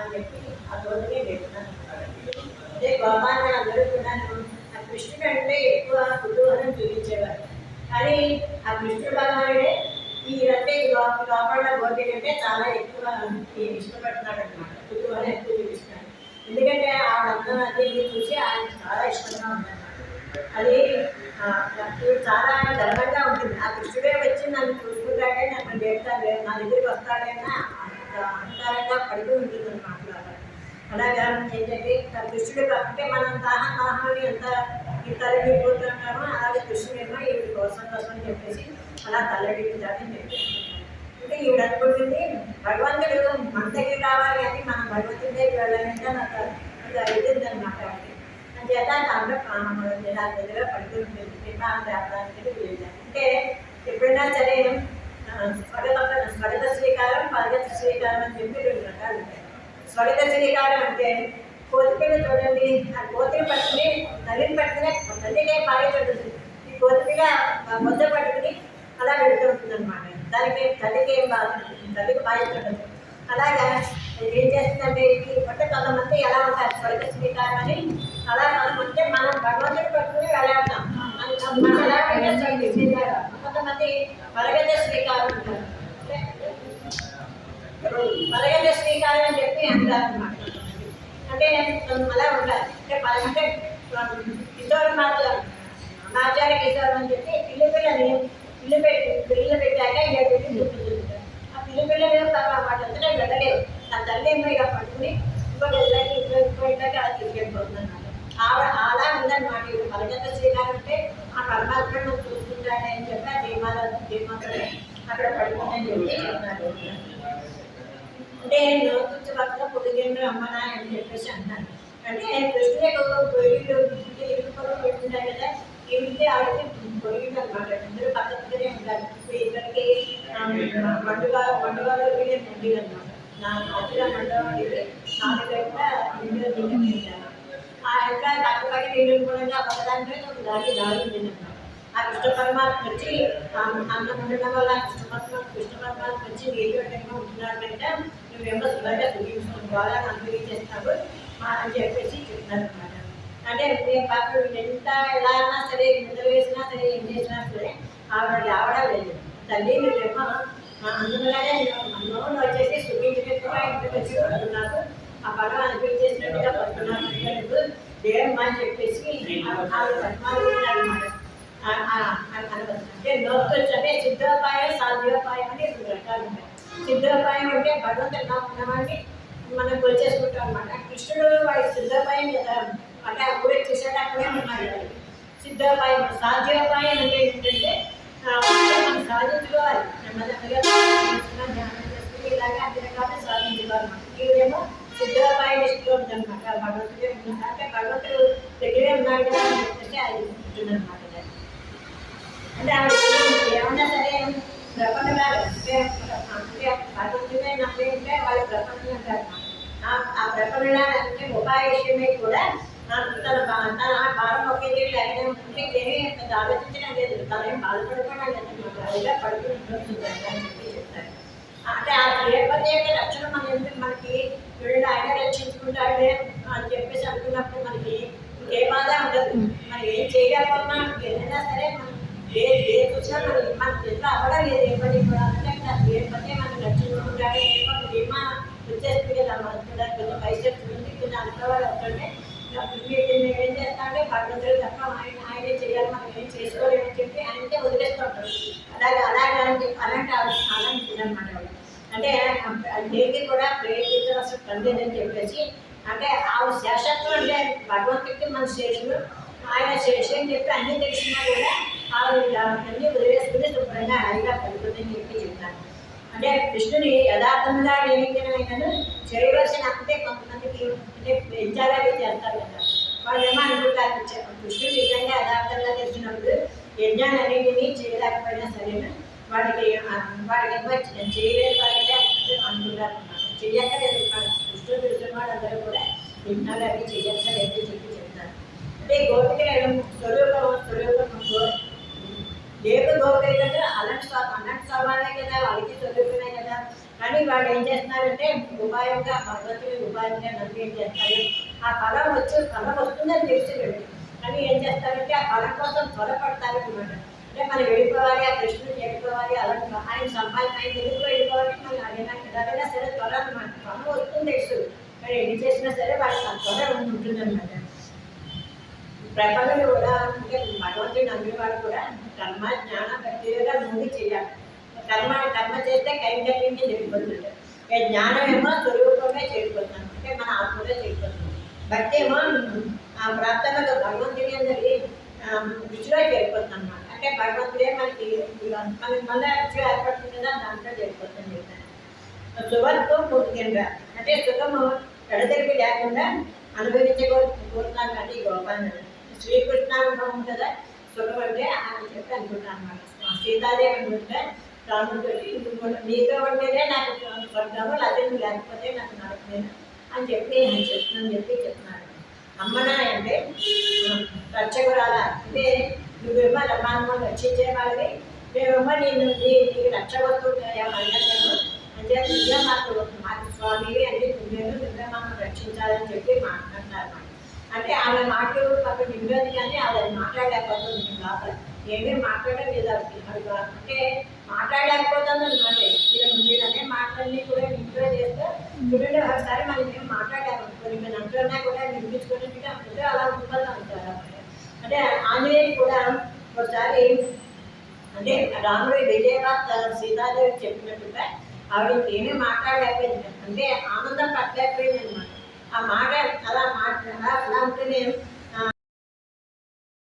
అని చెప్పి ఆ తోటనే పెట్టినాను అదే గోపాలను అందరూ కూడాను ఆ కృష్ణుడు అంటే ఎక్కువ కుతూహలం చూపించేవారు కానీ ఆ కృష్ణుడు భగవానుడే ఈ అంటే లోపల గోపి కంటే చాలా ఎక్కువ ఇష్టపడుతున్నాడు అనమాట కుతూహలం ఎక్కువ చూపిస్తున్నాడు ఎందుకంటే ఆ అందం అది చూసి ఆయన చాలా ఇష్టంగా ఉందన్నమాట అది చాలా గర్వంగా ఉంటుంది ఆ కృష్ణుడే వచ్చి నన్ను చూసుకుంటాడే నన్ను చేస్తాడు నా దగ్గరికి వస్తాడైనా అహంకారంగా పడుతూ ఉంటుంది అనమాట అలాగా ఏంటంటే తన కృష్ణుడు అంటే మనం దాహం దాహాన్ని ఎంత ఈ తలడిపోతున్నామో అలాగే కృష్ణుడేమో ఈవిడ కోసం కోసం అని చెప్పేసి అలా తల్లడిపోతాడని చెప్పేసి అంటే ఈవిడ అనుకుంటుంది భగవంతుడు మన దగ్గర కావాలి అని మనం భగవంతుడి దగ్గర వెళ్ళాలంటే నాకు అది అవుతుంది అనమాట అంచేత దాంట్లో దాని దగ్గర పడుతుంటుంది అంటే ఎప్పుడైనా సరే స్వగత స్వగత శ్రీకారం పరగత శ్రీకారం అని చెప్పి రెండు రకాలు ఉంటాయి స్వగత శ్రీకారం అంటే కోతిపిల్ల చూడండి ఆ కోతిని పట్టుకుని తల్లిని పట్టుకునే తల్లికే పారేపడుతుంది ఈ కోతిపిల్ల ఆ ముద్ద పట్టుకుని అలా వెళ్తుంటుంది అనమాట దానికి తల్లికి ఏం బాగుంటుంది తల్లికి పారేపడుతుంది అలాగా ఏం చేస్తుందంటే ఈ పట్ట కొంతమంది ఎలా ఉంటారు స్వగత శ్రీకారం అని అలా కొంతమంది మనం భగవంతుడు పట్టుకుని వెళ్ళాం మనం ఎలా కొంతమంది పరగజ శ్రీకారం ఉంటారు వరగజ శ్రీకారం అని చెప్పి అంటారు అనమాట అంటే అలా ఉంటారు అంటే ప- అంటే కిషోర్ మాత ఆచార్య కిషోర్ అని చెప్పి పిల్లి పిల్లని పిల్లి పెట్టి పిల్లలు పెట్టాక ఇలా పెట్టి చూపుతుంటారు ఆ పిల్లి పిల్లలు వాటి అంతా వెళ్ళలేదు నా తల్లి ఏమో ఇక పట్టుకుని ఇంకొక వెళ్ళాక ఇంకో ఇంకో ఇళ్ళకి అలా తీసుకెళ్ళిపోతుంది అన్నమాట ఆవిడ అలా ఉందన్నమాట. ఇది పలకంత శ్రీకారం అంటే ఆ పరమాత్మను అక్కడ పడుకుందని చెప్పి చెప్తున్నారు అంటే నోటు పక్కన పొదిగిండ్రు అమ్మనా అని చెప్పేసి అంటారు అంటే యొక్క పొయ్యిలు ఇరుకుపొరుగు పెట్టుకుంటారు కదా ఈవిడికి ఆవిడకి పొయ్యిలు అనమాట పక్క పక్కనే ఉంటారు ఇద్దరికి పండుగ పండుగలో వీళ్ళే పండుగ అనమాట నా మండలం ఇది నాలుగు గంట ఇండియా తింటాను ఆ యొక్క కూడా పక్కదాంట్లో ఒక దారి దారి ఆ కృష్ణ పరమాత్మ వచ్చి అన్నం ఉండడం వల్ల కృష్ణ పరమాత్మ కృష్ణ పరమాత్మ వచ్చి నీళ్ళు పెట్టకుండా ఉంటున్నాడంటే కనుక నువ్వేమో శుభ్రంగా ద్వారా బాగా చేస్తాడు అని చెప్పేసి చెప్తారు అనమాట అంటే నేను పాపం ఎంత ఎలా అన్నా సరే నిద్ర వేసినా సరే ఏం చేసినా సరే ఆవిడ రావడం లేదు. తల్లి నువ్వేమో అందువల్లనే నన్ను వచ్చేసి సుఖించినట్టుగా ఇంటికి వచ్చి పడుతున్నాను ఆ పడవ అనిపించేసినట్టుగా పడుతున్నాను అంటే నువ్వు అని చెప్పేసి ఆవిడ పద్మాలు అనమాట అంటే నోట్స్ అంటే సిద్ధోపాయం సాధ్యోపాయం అని రెండు రకాలు ఉంటాయి. సిద్ధోపాయం అంటే భగవంతుడు నాకు మనం కొలిచేసుకుంటాం అనమాట కృష్ణుడు వాడి సిద్ధోపాయం అంటే అప్పుడే చూసాడు అక్కడే ఉన్నాడు సిద్ధోపాయం సాధ్యోపాయం అంటే ఏంటంటే మనం సాధించుకోవాలి. నెమ్మదిగా ధ్యానం చేసుకుని ఇలాగే అన్ని రకాలు సాధించుకోవాలి. ఇదేమో సిద్ధోపాయ దృష్టిలో ఉందన్నమాట. భగవంతుడే ఉన్నాడు అంటే భగవంతుడు దగ్గరే ఉన్నాడు కదా అని చెప్పేసి అది ఉంటుందన్నమాట అంటే ఆవిడ ఏమన్నా సరే ప్రపంచగారు అంటే అంటే భగవంతుడే నమ్మే వాళ్ళ ప్రపంచం అంటారు ఆ- ఆ ప్రపంచగారు అంటే ఉపాయ విషయమే కూడా ఆ తన బా- తన భారం ఒకే తీరు అయినా ఉంటే ఏమీ పెద్ద ఆలోచించడం లేదు తను ఏం బాధపడకుండా లేదు పడుకుంటుంది చెప్తారు అంటే ఆ లేకపోతే రక్షణ మన ఎందుకు మనకి వీళ్ళు ఆయన రక్షించుకుంటాడే అని చెప్పేసి అనుకున్నప్పుడు మనకి ఇంకే బాధ ఉండదు మనం ఏం చేయలేకపోతున్నా ఏదైనా సరే మనం ఏ ఏ చూసినా మనం అవ్వడం లేదు ఏ పని కూడా అంటే ఏ పని మనం రక్షించుకుంటాడే ఏ పని బీమా వచ్చేస్తుంది కదా కూడా కొంచెం పైసలు ఉంది కొంచెం అనుకోవాలి అవుతుంటే ఏం చేస్తా భగవంతుడు తప్ప ఆయన ఆయనే చేయాలి మనం ఏం చేసుకోలేమని చెప్పి ఆయనకే వదిలేస్తూ అలాగే అలాగే అలాంటి అలాంటి అలాంటి అనమాట అంటే దేనికి కూడా ప్రేరేపించవలసిన అసలు లేదని చెప్పేసి అంటే ఆవిడ శేషత్వం అంటే భగవంతుడికి మన శేషుడు ఆయన శేషం అని చెప్పి అన్ని తెలిసినా కూడా ఆవిడ అన్ని వదిలేసుకుని శుభ్రంగా హాయిగా పడుతుందని చెప్పి చెప్తాను అంటే కృష్ణుని యథార్థంగా నియమించడం చేయవలసిన అంతే కొంతమందికి అంటే పెంచాలని చేస్తారు కదా వాళ్ళు ఏమో అనుకుంటారు కృష్ణుడు నిజంగా యథార్థంగా తెలిసినప్పుడు యజ్ఞాన్ని అన్నింటినీ చేయలేకపోయినా సరే వాడికి ఆ, వాడికి ఏమో చే- చేయలేని వాడికే అనుకుంటారు అన్నమాట. చెయ్యక్కర్లేదు కృష్ణుడు తెలిసిన అందరూ కూడా యజ్ఞాలు అవి చెయ్యక్కర్లేదు చెప్పి చెప్తారు అంటే గోపికలు స్వరూపం స్వరూపం దేవుడు దేవ కదా అలాంటి స్వ- అలాంటి కదా వాళ్ళకి చదువుతున్నాయి కదా. కానీ వాళ్ళు ఏం చేస్తున్నారంటే ఉపాయంగా భగవతుడి ఉపాయంగా నన్ను ఏం చేస్తారు? ఆ ఫలం వచ్చి ఫలం వస్తుందని తెలిసి కానీ ఏం చేస్తారంటే ఆ ఫలం కోసం త్వరపడతారు అనమాట అంటే మనం వెళ్ళిపోవాలి ఆ కృష్ణుడు వెళ్ళిపోవాలి అలాంటి ఆయన సంపాదన ఆయన ఎందుకు వెళ్ళిపోవాలి? మనం అడిగినా ఎలాగైనా సరే త్వర అనమాట ఫలం వస్తుంది తెలుసు. కానీ ఎన్ని చేసినా సరే వాళ్ళకి ఆ త్వర ఉంటుందన్నమాట. ప్రపంచంలో కూడా అంటే కూడా కర్మ జ్ఞాన భక్తిగా ముందు చేయాలి. కర్మ కర్మ చేస్తే కైంకర్యంగా చెడిపోతుంటాడు ఇక జ్ఞానం ఏమో స్వరూపంగా చెడిపోతున్నాం అంటే మన ఆత్మగా చెడిపోతుంది. భక్తి ఏమో ఆ ప్రార్థనలో భగవంతుని అందరి రుచిలో చేరిపోతున్నాం అనమాట అంటే భగవంతుడే మనకి మనకి మళ్ళీ రుచి ఏర్పడుతుందా దాంట్లో చేరిపోతుంది సుఖంతో పూర్తిగా అంటే సుఖము ఎడతెరిపి లేకుండా అనుభవించకూడతాను కానీ ఈ గోపాలను శ్రీకృష్ణానుభవం కదా సుఖం అని చెప్పి అనుకుంటాను అనమాట సీతాదేవి అనుకుంటే రాముడితో నీతో ఉంటేనే నాకు పడ్డాము అదే నువ్వు లేకపోతే నాకు నరకలేదు అని చెప్పి నేను చెప్తున్నాను చెప్పి చెప్తున్నాను. అమ్మనా అంటే రక్షకురాల? అంటే నువ్వేమో రమానమ్మ రక్షించే వాళ్ళని మేమేమో నేను నీకు రక్షవస్తున్నాము అన్నదేమో అంటే నువ్వే మాకు మాకు స్వామివి అంటే నువ్వేమో నువ్వే రక్షించాలని చెప్పి మాట్లాడుతున్నారు అంటే ఆమె మాటలు పక్కన వినలేదు కానీ ఆమె మాట్లాడలేకపోతుంది లోపల. ఏమీ మాట్లాడలేదు అది అంటే మాట్లాడలేకపోతుంది అనమాట మీరనే మాట్లాడి కూడా ఇంట్లో చేస్తే చూడండి ఒకసారి మనం ఏం మాట్లాడాలనుకోండి మేము అంటున్నా కూడా వినిపించుకున్నట్టుగా అంటే అలా ఉంటుంది అంటారు అన్నమాట. అంటే ఆంజనేయులు కూడా ఒకసారి అంటే రాముడు విజయవాడ సీతాదేవి చెప్పినట్టుగా ఆవిడకి ఏమీ మాట్లాడలేకపోయింది. అంటే ఆనందం పట్టలేకపోయింది అనమాట ఆ మాట అలా మాట అలా